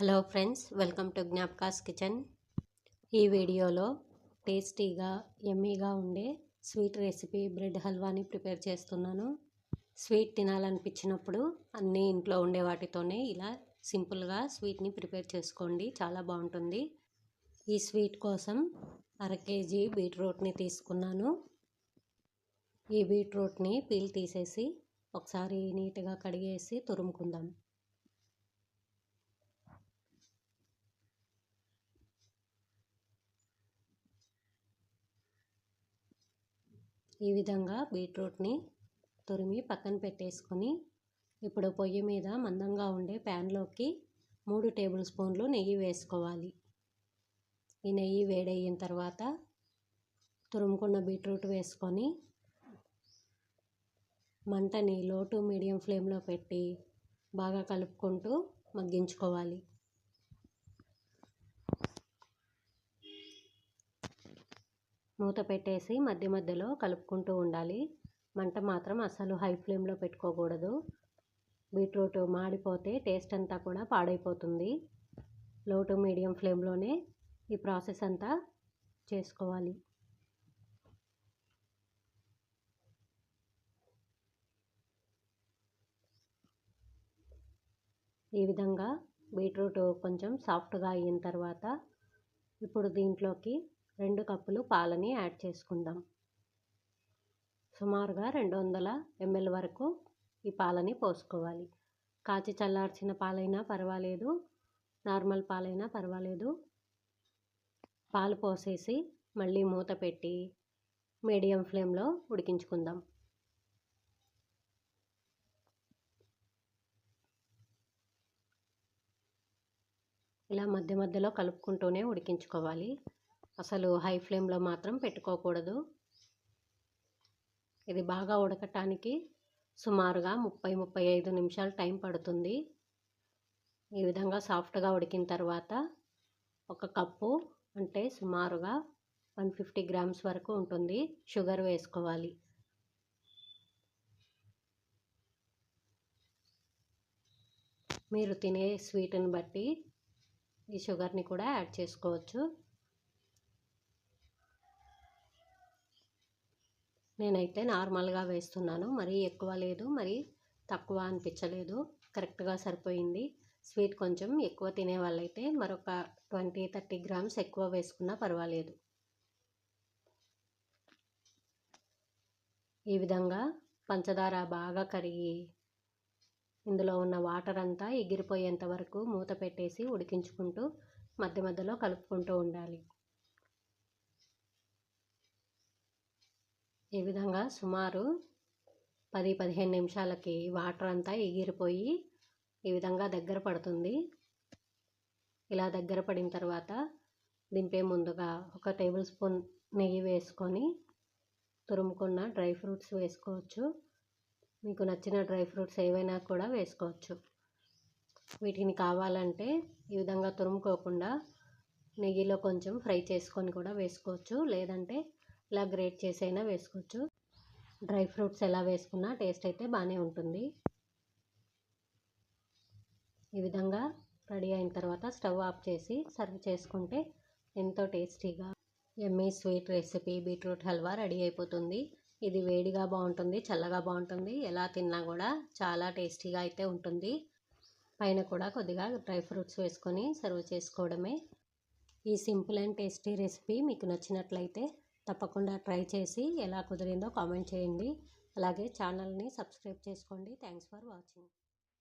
Hello friends welcome to Gnapakas kitchen ఈ వీడియోలో టేస్టీగా ఎమ్మీగా ఉండే స్వీట్ రెసిపీ బ్రెడ్ హల్వాని ప్రిపేర్ చేస్తున్నాను. స్వీట్ తినాలనిపించినప్పుడు అన్నీ ఇంట్లో ఉండే వాటితోనే ఇలా సింపుల్గా స్వీట్ని ప్రిపేర్ చేసుకోండి. చాలా బాగుంటుంది. ఈ స్వీట్ కోసం అర కేజీ బీట్రూట్ని తీసుకున్నాను. ఈ బీట్రూట్ని పీల్ తీసేసి ఒకసారి నీట్గా కడిగేసి తురుముకుందాం. ఈ విధంగా బీట్రూట్ని తురిమి పక్కన పెట్టేసుకొని ఇప్పుడు పొయ్యి మీద మందంగా ఉండే ప్యాన్లోకి మూడు టేబుల్ స్పూన్లు నెయ్యి వేసుకోవాలి. ఈ నెయ్యి వేడయిన తర్వాత తురుముకున్న బీట్రూట్ వేసుకొని మంటని లో టు మీడియం ఫ్లేమ్లో పెట్టి బాగా కలుపుకుంటూ మగ్గించుకోవాలి. మూత పెట్టేసి మధ్య మధ్యలో కలుపుకుంటూ ఉండాలి. మంట మాత్రం అసలు హై ఫ్లేమ్లో పెట్టుకోకూడదు. బీట్రూట్ మాడిపోతే టేస్ట్ అంతా కూడా పాడైపోతుంది. లో టు మీడియం ఫ్లేమ్లోనే ఈ ప్రాసెస్ అంతా చేసుకోవాలి. ఈ విధంగా బీట్రూట్ కొంచెం సాఫ్ట్గా అయిన తర్వాత ఇప్పుడు దీంట్లోకి రెండు కప్పులు పాలని యాడ్ చేసుకుందాం. సుమారుగా రెండు వందల ఎంఎల్ వరకు ఈ పాలని పోసుకోవాలి. కాచి చల్లార్చిన పాలైనా పర్వాలేదు నార్మల్ పాలైనా పర్వాలేదు. పాలు పోసేసి మళ్ళీ మూత పెట్టి మీడియం ఫ్లేమ్లో ఉడికించుకుందాం. ఇలా మధ్య మధ్యలో కలుపుకుంటూనే ఉడికించుకోవాలి. అసలు హై ఫ్లేమ్లో మాత్రం పెట్టుకోకూడదు. ఇది బాగా ఉడకటానికి సుమారుగా ముప్పై ముప్పై ఐదు నిమిషాలు టైం పడుతుంది. ఈ విధంగా సాఫ్ట్గా ఉడికిన తర్వాత ఒక కప్పు అంటే సుమారుగా వన్ ఫిఫ్టీ గ్రామ్స్ వరకు ఉంటుంది షుగర్ వేసుకోవాలి. మీరు తినే స్వీట్ని బట్టి ఈ షుగర్ని కూడా యాడ్ చేసుకోవచ్చు. నేనైతే నార్మల్గా వేస్తున్నాను. మరీ ఎక్కువ లేదు మరి తక్కువ అనిపించలేదు. కరెక్ట్గా సరిపోయింది. స్వీట్ కొంచెం ఎక్కువ తినే వాళ్ళైతే మరొక ట్వంటీ థర్టీ గ్రామ్స్ ఎక్కువ వేసుకున్నా పర్వాలేదు. ఈ విధంగా పంచదార బాగా కరిగి ఇందులో ఉన్న వాటర్ అంతా ఎగిరిపోయేంత వరకు మూత పెట్టేసి ఉడికించుకుంటూ మధ్య మధ్యలో కలుపుకుంటూ ఉండాలి. ఈ విధంగా సుమారు పది పదిహేను నిమిషాలకి వాటర్ అంతా ఎగిరిపోయి ఈ విధంగా దగ్గర పడుతుంది. ఇలా దగ్గర పడిన తర్వాత దింపే ముందుగా ఒక టేబుల్ స్పూన్ నెయ్యి వేసుకొని తురుముకున్న డ్రై ఫ్రూట్స్ వేసుకోవచ్చు. మీకు నచ్చిన డ్రై ఫ్రూట్స్ ఏవైనా కూడా వేసుకోవచ్చు. వీటిని కావాలంటే ఈ విధంగా తురుముకోకుండా నెయ్యిలో కొంచెం ఫ్రై చేసుకొని కూడా వేసుకోవచ్చు. లేదంటే ఇలా గ్రేట్ చేసైనా వేసుకోవచ్చు. డ్రై ఫ్రూట్స్ ఎలా వేసుకున్నా టేస్ట్ అయితే బాగానే ఉంటుంది. ఈ విధంగా రెడీ అయిన తర్వాత స్టవ్ ఆఫ్ చేసి సర్వ్ చేసుకుంటే ఎంతో టేస్టీగా yummy sweet recipe beetroot halwa ready అయిపోతుంది. ఇది వేడిగా బాగుంటుంది చల్లగా బాగుంటుంది. ఎలా తిన్నా కూడా చాలా టేస్టీగా అయితే ఉంటుంది. పైన కూడా కొద్దిగా డ్రై ఫ్రూట్స్ వేసుకొని సర్వ్ చేసుకోవడమే. ఈ సింపుల్ అండ్ టేస్టీ రెసిపీ మీకు నచ్చినట్లయితే తప్పకుండా ట్రై చేసి ఎలా కుదిరిందో కామెంట్ చేయండి. అలాగే ఛానల్ని సబ్స్క్రైబ్ చేసుకోండి. Thanks for watching.